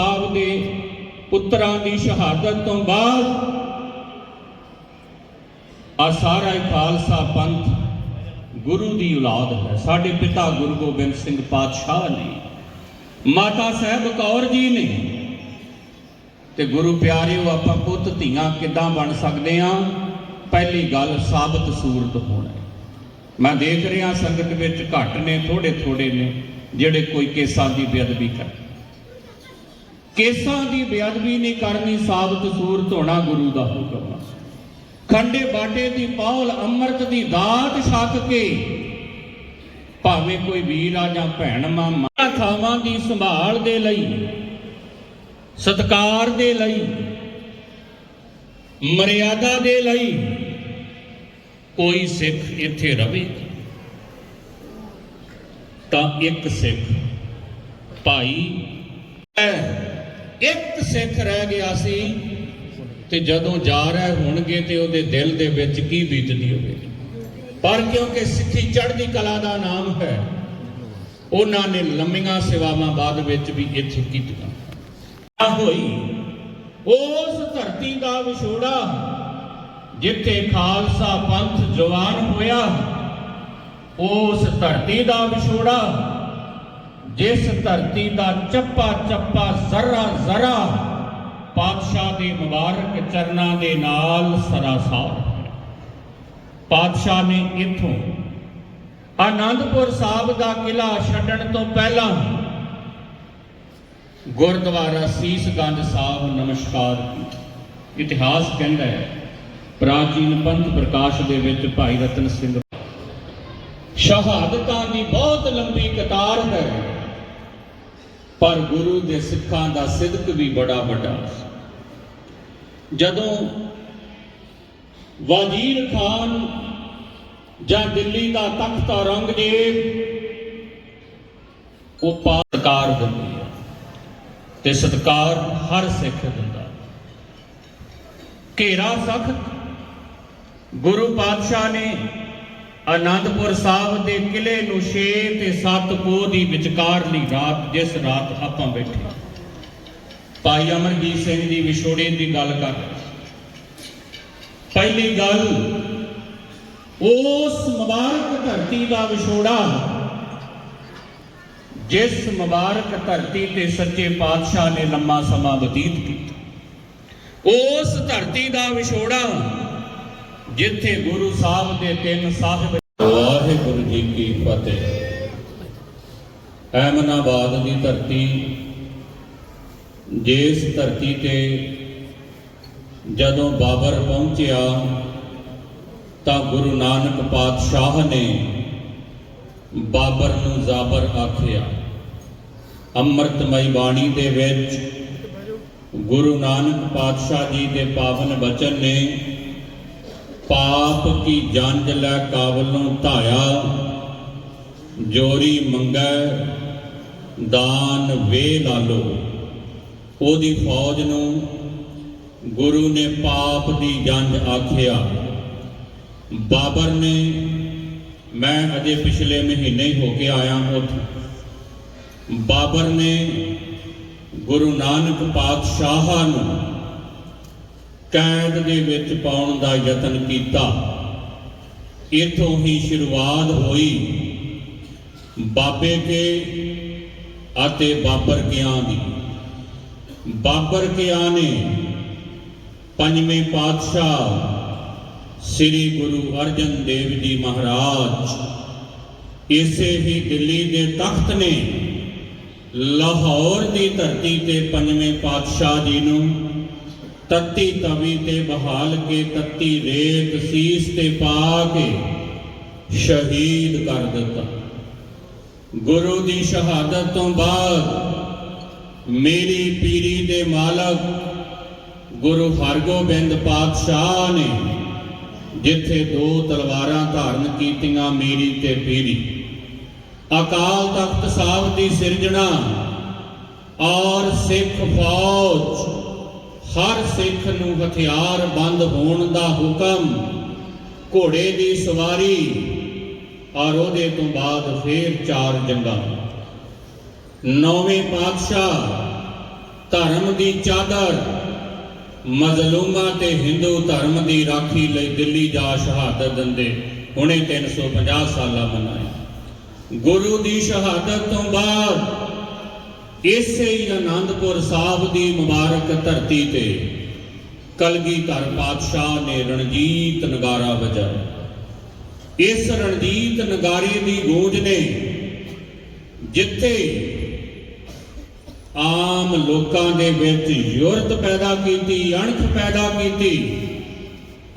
ਸਾਹਿਬ ਦੇ ਪੁੱਤਰਾਂ ਦੀ ਸ਼ਹਾਦਤ ਤੋਂ ਬਾਅਦ ਆ ਸਾਰਾ ਹੀ ਖਾਲਸਾ ਪੰਥ ਗੁਰੂ ਦੀ ਔਲਾਦ ਹੈ। ਸਾਡੇ ਪਿਤਾ ਗੁਰੂ ਗੋਬਿੰਦ ਸਿੰਘ ਪਾਤਸ਼ਾਹ ਨੇ, ਮਾਤਾ ਸਾਹਿਬ ਕੌਰ ਜੀ ਨੇ ਤੇ ਗੁਰੂ ਪਿਆਰਿਓ, ਆਪਾਂ ਪੁੱਤ ਧੀਆਂ ਕਿੱਦਾਂ ਬਣ ਸਕਦੇ ਆ ਪਹਿਲੀ ਗੱਲ ਸਾਬਤ ਸੂਰਤ ਹੋਣਾ ਮੈਂ ਦੇਖ ਰਿਹਾ ਸੰਗਤ ਵਿੱਚ ਘੱਟ ਨੇ ਥੋੜੇ ਥੋੜੇ ਨੇ, ਜਿਹੜੇ ਕੋਈ ਕੇਸਾਂ ਦੀ ਬੇਅਦਬੀ ਕਰ ਕੇਸਾਂ ਦੀ ਬੇਅਦਬੀ ਨਹੀਂ ਕਰਨੀ ਸਾਬਤ ਸੂਰ ਧੋਣਾ ਗੁਰੂ ਦਾ ਹੁਕਮ ਹੈ ਖੰਡੇ ਬਾਟੇ ਦੀ ਪੌਲ ਅੰਮ੍ਰਿਤ ਦੀ ਦਾਤ ਛਕ ਕੇ ਭਾਵੇਂ ਕੋਈ ਵੀਰ ਆ ਜਾਂ ਭੈਣ ਮਾਂ ਥਾਵਾਂ ਦੀ ਸੰਭਾਲ ਦੇ ਲਈ ਸਤਕਾਰ ਦੇ ਲਈ ਮਰਿਆਦਾ ਦੇ ਲਈ ਕੋਈ ਸਿੱਖ ਇੱਥੇ ਰਵੇ। ਤਾਂ ਇੱਕ ਸਿੱਖ ਭਾਈ ਐ, ਇੱਕ ਸਿੱਖ ਰਹਿ ਗਿਆ ਸੀ ਤੇ ਜਦੋਂ ਜਾ ਰਹੇ ਹੋਣਗੇ ਤੇ ਉਹਦੇ ਦਿਲ ਦੇ ਵਿੱਚ ਕੀ ਬੀਤਦੀ ਹੋਵੇ। ਪਰ ਕਿਉਂਕਿ ਸਿੱਖੀ ਚੜ੍ਹਦੀ ਕਲਾ ਦਾ ਨਾਮ ਹੈ, ਉਹਨਾਂ ਨੇ ਲੰਮੀਆਂ ਸੇਵਾਵਾਂ ਬਾਅਦ ਵਿੱਚ ਵੀ ਇੱਥੇ ਕੀਤੀਆਂ। ਹੋਈ ਉਸ ਧਰਤੀ ਦਾ ਵਿਛੋੜਾ, ਜਿੱਥੇ ਖਾਲਸਾ ਪੰਥ ਜਵਾਨ ਹੋਇਆ, ਉਸ ਧਰਤੀ ਦਾ ਵਿਛੋੜਾ ਜਿਸ ਧਰਤੀ ਦਾ ਚੱਪਾ ਚੱਪਾ ਜ਼ਰਾ ਜ਼ਰਾ ਪਾਤਸ਼ਾਹ ਦੇ ਮੁਬਾਰਕ ਚਰਨਾਂ ਦੇ ਨਾਲ ਸਰਾਸਾਰ ਪਾਤਸ਼ਾਹ ਨੇ ਇਥੋਂ ਆਨੰਦਪੁਰ ਸਾਹਿਬ ਦਾ ਕਿਲਾ ਛੱਡਣ ਤੋਂ ਪਹਿਲਾਂ ਗੁਰਦੁਆਰਾ ਸੀਸਗੰਜ ਸਾਹਿਬ ਨਮਸਕਾਰ ਕੀਤਾ। ਇਤਿਹਾਸ ਕਹਿੰਦਾ ਹੈ, ਪ੍ਰਾਚੀਨ ਪੰਥ ਪ੍ਰਕਾਸ਼ ਦੇ ਵਿੱਚ ਭਾਈ ਰਤਨ ਸਿੰਘ ਸ਼ਹਾਦਤਾਂ ਦੀ ਬਹੁਤ ਲੰਬੀ ਕਤਾਰ ਹੈ। ਪਰ ਗੁਰੂ ਦੇ ਸਿੱਖਾਂ ਦਾ ਸਿਦਕ ਵੀ ਬੜਾ ਵੱਡਾ ਜਦੋਂ ਵਜ਼ੀਰ ਖਾਨ ਜਾਂ ਦਿੱਲੀ ਦਾ ਤਖਤ ਔਰੰਗਜ਼ੇਬ ਉਹ ਪਾਤਕਾਰ ਦਿੰਦੀ ਹੈ ਤੇ ਸਤਕਾਰ ਹਰ ਸਿੱਖ ਦਿੰਦਾ ਘੇਰਾ ਸਖਤ ਗੁਰੂ ਪਾਤਸ਼ਾਹ ਨੇ ਆਨੰਦਪੁਰ ਸਾਹਿਬ ਦੇ ਕਿਲੇ ਨੂੰ 6 ਤੇ 7 ਪੋਹ ਦੀ ਵਿਚਕਾਰਲੀ ਰਾਤ, ਜਿਸ ਰਾਤ ਆਪਾਂ ਬੈਠੇ ਭਾਈ ਅਮਰਜੀਤ ਸਿੰਘ ਜੀ ਵਿਛੋੜੇ ਦੀ ਗੱਲ ਕਰ ਪਹਿਲੀ ਗੱਲ, ਉਸ ਮੁਬਾਰਕ ਧਰਤੀ ਦਾ ਵਿਛੋੜਾ, ਜਿਸ ਮੁਬਾਰਕ ਧਰਤੀ ਤੇ ਸੱਚੇ ਪਾਤਸ਼ਾਹ ਨੇ ਲੰਮਾ ਸਮਾਂ ਬਤੀਤ ਕੀਤਾ, ਉਸ ਧਰਤੀ ਦਾ ਵਿਛੋੜਾ, ਜਿੱਥੇ ਗੁਰੂ ਸਾਹਿਬ ਦੇ ਤਿੰਨ ਸਾਹਿਬ ਵਾਹਿਗੁਰੂ ਜੀ ਕੀ ਫਤਿਹ। ਐਮਨਾਬਾਦ ਦੀ ਧਰਤੀ, ਜਿਸ ਧਰਤੀ ਤੇ ਜਦੋਂ ਬਾਬਰ ਪਹੁੰਚਿਆ, ਤਾਂ ਗੁਰੂ ਨਾਨਕ ਪਾਤਸ਼ਾਹ ਨੇ ਬਾਬਰ ਨੂੰ ਜ਼ਾਬਰ ਆਖਿਆ। ਅੰਮ੍ਰਿਤਮਈ ਬਾਣੀ ਦੇ ਵਿੱਚ ਗੁਰੂ ਨਾਨਕ ਪਾਤਸ਼ਾਹ ਜੀ ਦੇ ਪਾਵਨ ਬਚਨ ਨੇ ਪਾਪ ਕੀ ਜੰਜ ਲੈ ਕਾਬਲੋਂ ਧਾਇਆ? ਜੋਰੀ ਮੰਗੈ, ਦਾਨ ਵੇ ਲਾਲੋ ਉਹਦੀ ਫੌਜ ਨੂੰ ਗੁਰੂ ਨੇ ਪਾਪ ਦੀ ਜੰਜ ਆਖਿਆ। ਬਾਬਰ ਨੇ, ਮੈਂ ਅਜੇ ਪਿਛਲੇ ਮਹੀਨੇ ਹੀ ਹੋ ਕੇ ਆਇਆ ਉੱਥੇ। ਬਾਬਰ ਨੇ ਗੁਰੂ ਨਾਨਕ ਪਾਤਸ਼ਾਹ ਨੂੰ ਕੈਦ ਦੇ ਵਿੱਚ ਪਾਉਣ ਦਾ ਯਤਨ ਕੀਤਾ। ਇਥੋਂ ਹੀ ਸ਼ੁਰੂਆਤ ਹੋਈ। ਬਾਬੇ ਕੇ ਅਤੇ ਬਾਬਰ ਕਿਆਂ ਦੀ। ਬਾਬਰ ਕਿਆਂ ਨੇ ਪੰਜਵੇਂ ਪਾਤਸ਼ਾਹ ਸ੍ਰੀ ਗੁਰੂ ਅਰਜਨ ਦੇਵ ਜੀ ਮਹਾਰਾਜ ਇਸੇ ਹੀ ਦਿੱਲੀ ਦੇ ਤਖਤ ਨੇ ਲਾਹੌਰ ਦੀ ਧਰਤੀ ਤੇ ਪੰਜਵੇਂ ਪਾਤਸ਼ਾਹ ਜੀ ਨੂੰ ਤੱਤੀ ਤਵੀ ਤੇ ਬਹਾਲ ਕੇ ਤੱਤੀ ਰੇਤ ਸੀਸ ਤੇ ਪਾ ਕੇ ਸ਼ਹੀਦ ਕਰ ਦਿੱਤਾ। ਗੁਰੂ ਦੀ ਸ਼ਹਾਦਤ ਤੋਂ ਬਾਅਦ ਮੇਰੀ ਪੀਰੀ ਦੇ ਮਾਲਕ ਗੁਰੂ ਹਰਗੋਬਿੰਦ ਪਾਤਸ਼ਾਹ ਨੇ ਜਿੱਥੇ ਦੋ ਤਲਵਾਰਾਂ ਧਾਰਨ ਕੀਤੀਆਂ ਮੇਰੀ ਤੇ ਪੀਰੀ, ਅਕਾਲ ਤਖਤ ਸਾਹਿਬ ਦੀ ਸਿਰਜਣਾ ਔਰ ਸਿੱਖ ਫੌਜ ਹਰ ਸਿੱਖ ਨੂੰ ਹਥਿਆਰ ਬੰਦ ਹੋਣ ਦਾ ਹੁਕਮ, ਘੋੜੇ ਦੀ ਸਵਾਰੀ, ਔਰ ਉਹਦੇ ਤੋਂ ਬਾਅਦ ਫੇਰ ਚਾਰ ਜੰਗਾਂ। ਨੌਵੇਂ ਪਾਤਸ਼ਾਹ ਧਰਮ ਦੀ ਚਾਦਰ, ਮਜ਼ਲੂਮਾਂ ਤੇ ਹਿੰਦੂ ਧਰਮ ਦੀ ਰਾਖੀ ਲਈ ਦਿੱਲੀ ਜਾ ਸ਼ਹਾਦਤ ਦਿੰਦੇ। ਹੁਣੇ 350 ਸਾਲਾ ਮਨਾਏ। ਗੁਰੂ ਦੀ ਸ਼ਹਾਦਤ ਤੋਂ ਬਾਅਦ ਇਸੇ ਹੀ ਆਨੰਦਪੁਰ ਸਾਹਿਬ ਦੀ ਮੁਬਾਰਕ ਧਰਤੀ ਤੇ ਕਲਗੀਧਰ ਪਾਤਸ਼ਾਹ ਨੇ ਰਣਜੀਤ ਨਗਾਰਾ ਵਜਾਇਆ ਇਸ ਰਣਜੀਤ ਨਗਾਰੇ ਦੀ ਗੂੰਜ ਨੇ ਜਿੱਥੇ ਆਮ ਲੋਕਾਂ ਦੇ ਵਿੱਚ ਯੁਰਤ ਪੈਦਾ ਕੀਤੀ, ਅਣਖ ਪੈਦਾ ਕੀਤੀ,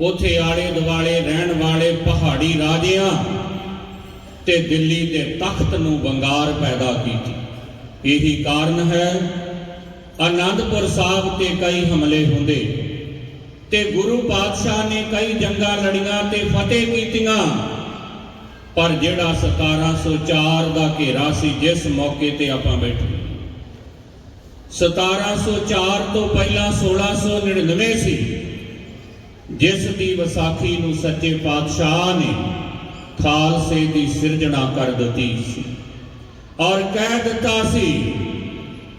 ਉਥੇ ਆਲੇ ਦੁਆਲੇ ਰਹਿਣ ਵਾਲੇ ਪਹਾੜੀ ਰਾਜਿਆਂ ਤੇ ਦਿੱਲੀ ਦੇ ਤਖਤ ਨੂੰ ਵੰਗਾਰ ਪੈਦਾ ਕੀਤੀ। ਇਹੀ ਕਾਰਨ ਹੈ ਆਨੰਦਪੁਰ ਸਾਹਿਬ ਤੇ ਕਈ ਹਮਲੇ ਹੁੰਦੇ। ਤੇ ਗੁਰੂ ਪਾਤਸ਼ਾਹ ਨੇ ਕਈ ਜੰਗਾਂ ਲੜੀਆਂ ਤੇ ਫਤਿਹ ਕੀਤੀਆਂ। ਪਰ ਜਿਹੜਾ 1704 ਦਾ ਘੇਰਾ ਸੀ, ਜਿਸ ਮੌਕੇ ਤੇ ਆਪਾਂ ਬੈਠੇ। 1704 ਤੋਂ ਪਹਿਲਾਂ 1699 ਸੀ, ਜਿਸ ਦੀ ਵਿਸਾਖੀ ਨੂੰ ਸੱਚੇ ਪਾਤਸ਼ਾਹ ਨੇ ਖਾਲਸੇ ਦੀ ਸਿਰਜਣਾ ਕਰ ਦਿੱਤੀ ਸੀ। ਔਰ ਕਹਿ ਦਿੱਤਾ ਸੀ,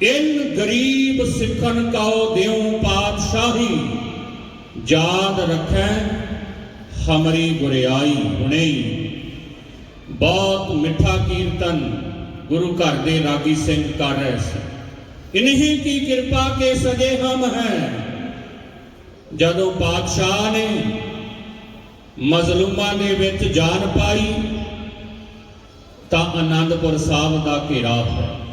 ਇਨ ਗਰੀਬ ਸਿੱਖਨ ਕਾਉ ਦਿਉ ਪਾਤਸ਼ਾਹੀ, ਯਾਦ ਰੱਖੈ ਹਮਰੀ ਗੁਰਿਆਈ ਹੁਣੇ ਬਹੁਤ ਮਿੱਠਾ ਕੀਰਤਨ ਗੁਰੂ ਘਰ ਦੇ ਰਾਗੀ ਸਿੰਘ ਕਰ ਰਹੇ ਸੀ। ਇਨਹੀ ਕੀ ਕਿਰਪਾ ਕੇ ਸਜੇ ਹਮ ਹੈ। ਜਦੋਂ ਪਾਤਸ਼ਾਹ ਨੇ ਮਜ਼ਲੂਮਾਂ ਦੇ ਵਿੱਚ ਜਾਨ ਪਾਈ ਤਾਂ ਆਨੰਦਪੁਰ ਸਾਹਿਬ ਦਾ ਘੇਰਾ ਹੈ।